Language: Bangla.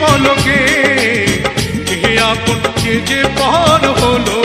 পলকে কে আপন কে যে পর হলো